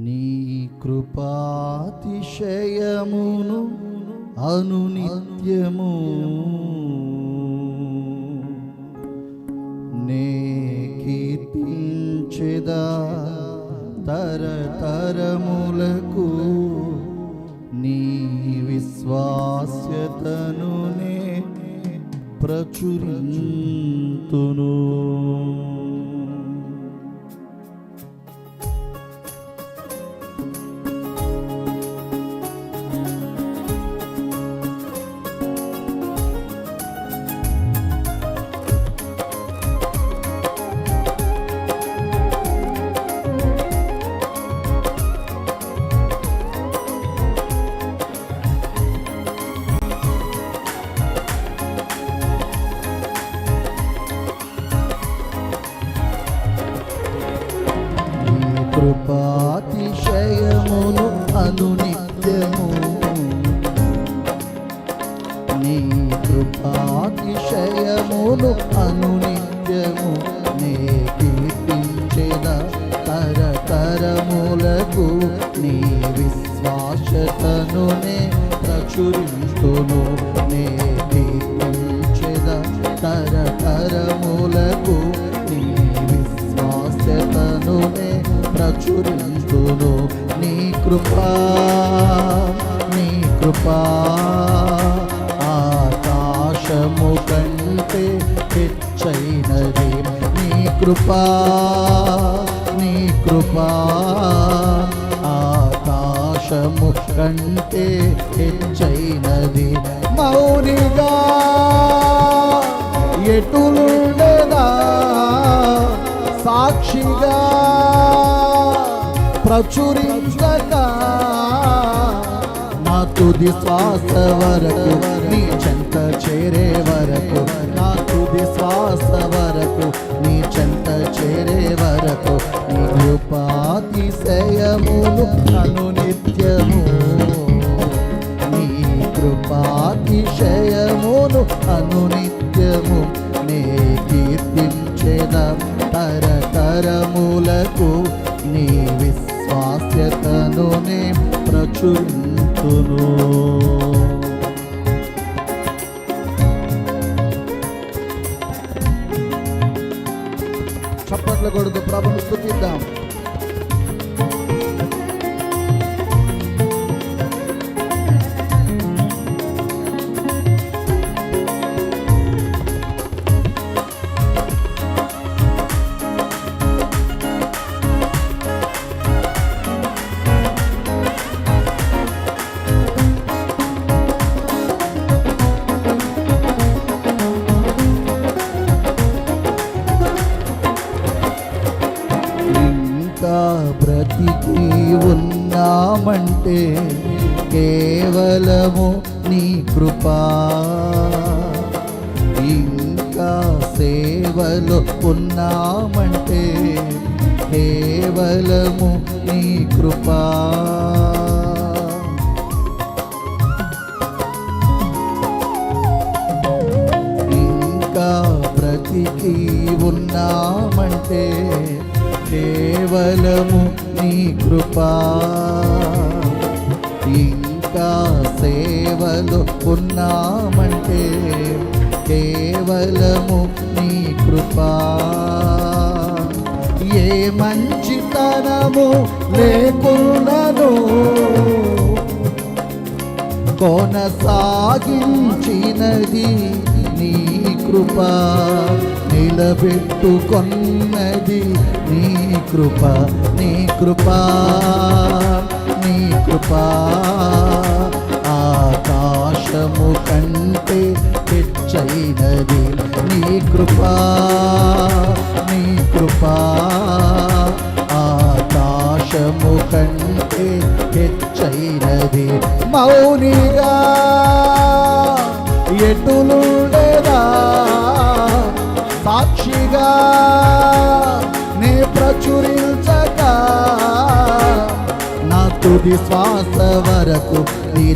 నీ కృపాతిశయమును అనునిత్యము నే కీర్తించెదా తరతరములకు నీ విశ్వాస్యతను నే ప్రచురింతును. కృపాతిశయమును అనునిత్యము నీ కృపాతిశయమును అనునిత్యము నీ కీర్తించిన తరతరములకు నీ విశ్వాసతను నే ఆకాశము కంటే హెచ్చైనది మౌనిగా. ఎటులుండదా? సాక్షిగా. ప్రచురించక. నా తుది శ్వాస వరకు నీ చెంత చేరే వరకు నా తుది శ్వాస వరకు నీ చెంత చేరే వరకు నీ కృపాతిశయములు కను చప్పట్ల కొడుకు ప్రభును స్థుతిద్దాం ఉన్నామంటే కేవలము నీ కృపా. ఇంకా సేవలో ఉన్నామంటే కేవలము నీ కృపా. ఇంకా బ్రతికి ఉన్నామంటే కేవలము నీ కృపా. ఇంకా సేవలు ఉన్నామంటే కేవలము నీ కృపా. ఏ మంచితనము లేకున్నను కొనసాగించినది నీ కృప. నిలబెట్టుకొన్నది నీ కృప నీ కృప నీ కృప. ఆకాశము కంటే హెచ్చైనది నీ కృప నీ కృప. ఆకాశము కంటే హెచ్చైనది మౌనిగా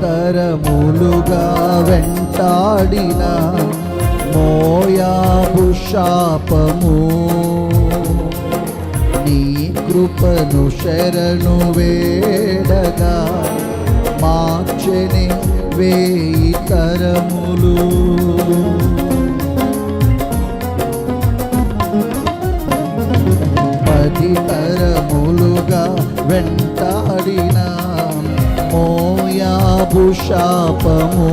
తరములుగా వెంటాడిన మోయాబు శాపము. నీ కృపను శరణు వేడగా మార్చని వేయి తరములు పది తరములుగా వెంటాడిన మోయాబు శాపము.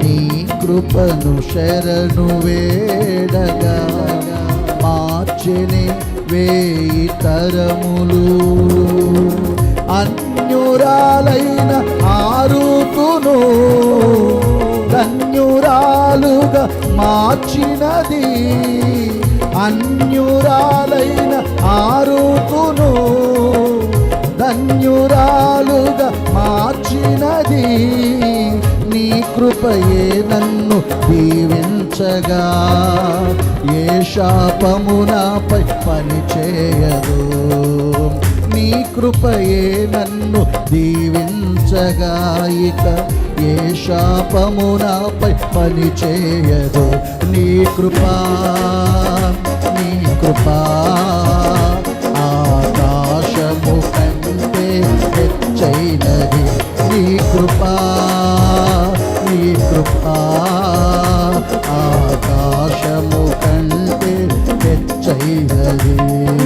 నీ కృపను శరణు వేడగా మార్చిని వేయి తరములు. అన్యురాలైన ఆరుతును ధన్యురాలుగా మార్చినది. అన్యురాలైన ఆరుతును ధన్యురాలుగా మార్చినది. నీ కృపయే నన్ను దీవించగా. ఏ శాపము నాపై పని చేయదు. నీ కృపయే నన్ను దీవించగా. ఇక ఏ శాపము నాపై పని చేయదు. నీ కృపా నీ కృపా ఆకాశము కంటే చైనది. నీ కృపా నీ కృపా ఆకాశము కంటే హెచ్చైనది.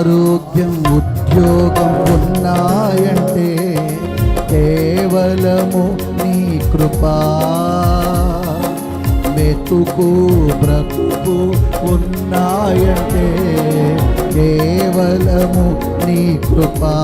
ఆరోగ్యం ఉద్యోగం ఉన్నాయంటే కేవలము నీ కృపా. మెతుకు బ్రతుకు ఉన్నాయంటే కేవలము నీ కృపా.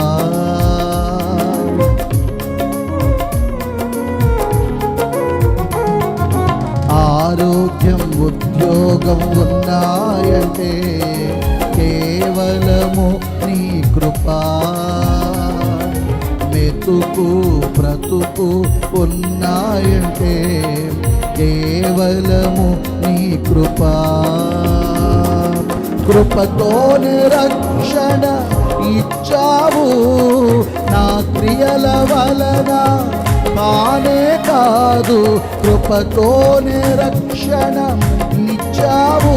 మెతుకు బ్రతుకు ఉన్నాయంటే కేవలము నీ కృప. కృపతో రక్షణ ఇచ్చావు నా క్రియల వలన కానే కాదు. కృపతోనే రక్షణ ఇచ్చావు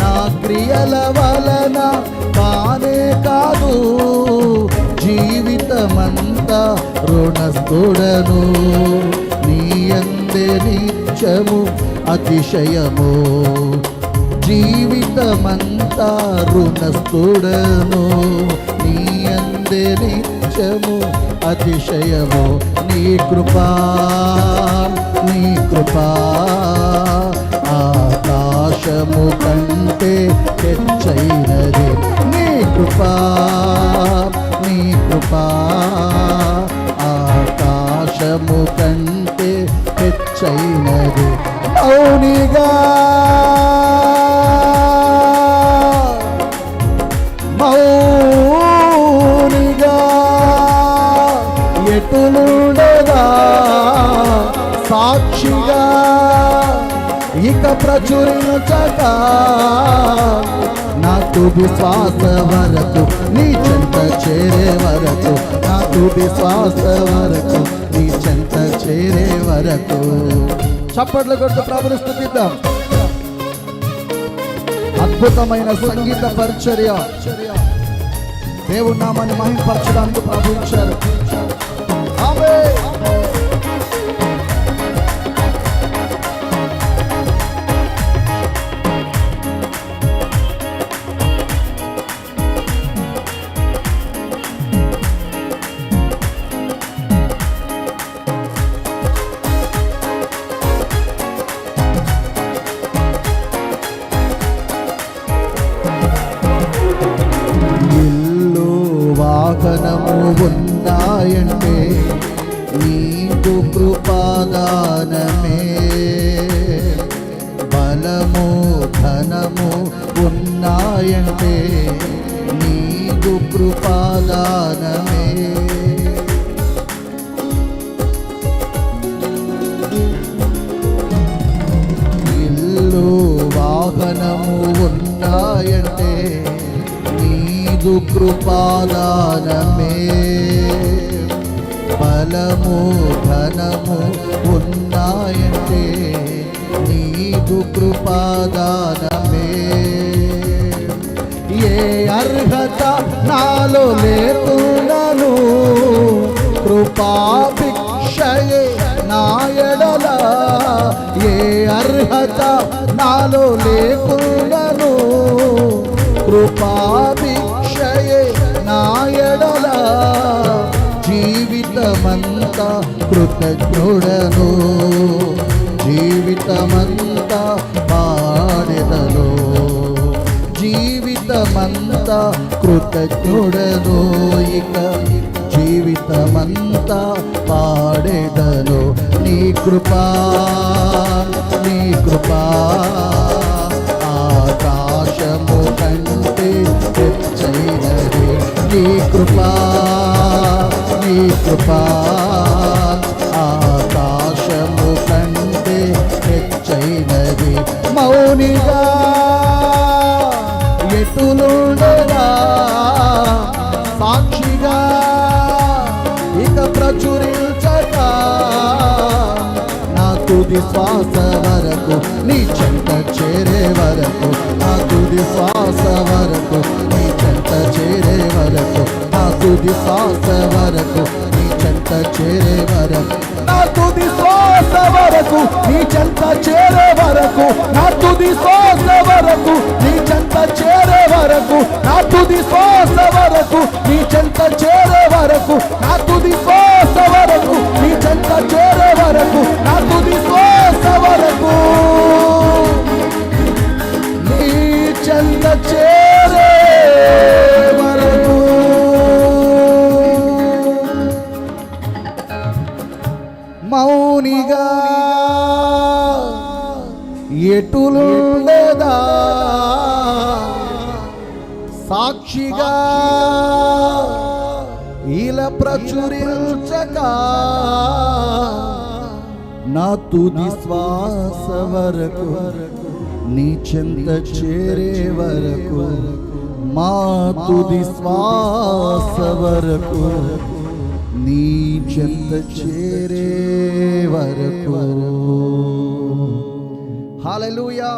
నా క్రియల వలన కానే కాదు. జీవితమంతా రుణస్థుడను. నీ అందే నిత్యము అతిశయము. జీవితమంతా రుణస్థుడను. నీ అందే నిత్యము అతిశయము. నీ కృపా నీ కృపా ఆకాశము కంటే హెచ్చైనది. నీ కృపా కృపా ఆకాశము కంటే హెచ్చైనది మౌనిగా. మౌనిగా ఎటులుండగా సాక్షిగా ఇక ప్రచురించగా నాకు విశ్వాస వరకు నీ చెంత చేరే వరకు నాకు విశ్వాస వరకు నీ చెంత చేరే వరకు. చప్పట్లు కొడుతూ ప్రభుని స్థుతిద్దాం. అద్భుతమైన సంగీత పరిచర్య. దేవుడు నామాన్ని మహింపరచడానికి ప్రభు ఇచ్చారు ఉన్నాయంటే నీకు కృపాదానమే. ఇల్లు వాహనము ఉన్నాయంటే నీదు కృపాదానమే. బలము ధనము ఉన్నాయంటే నీదు కృపాదానమే. ఏ అర్హత నాలో లేకున్నాను కృపాభిక్షయే నాయడల ఏ అర్హత నాలో లేకున్నాను కృపాభిక్షయే నాయడల జీవితమంతా కృతజ్ఞుడను. జీవితమంతా జీవితమంతా కృతజ్ఞుడను ఇక జీవితమంతా పాడేదను నీ కృపా నీ కృపా. ఆకాశము కంటే హెచ్చైనది నీ కృపా నీ కృపా. శ్వాస వరకు నీ చెంత చేరే వరకు నా తుది శ్వాస వరకు నీ చెంత చేరే వరకు నా తుది శ్వాస వరకు నీ చెంత చేరే వరకు. నా తుది శ్వాస వరకు నీ చెంత చేరే వరకు నా తుది శ్వాస వరకు నీ చెంత చేరే వరకు నా తుది శ్వాస వరకు నీ చెంత చేరే వరకు నా తుది శ్వాస ఇలా ప్రచురించక నా తుది శ్వాస వరకు నీ చెంత చేరే వరకు మా తుది శ్వాస వరకు నీ చెంత చేరే వరకు. హల్లెలూయా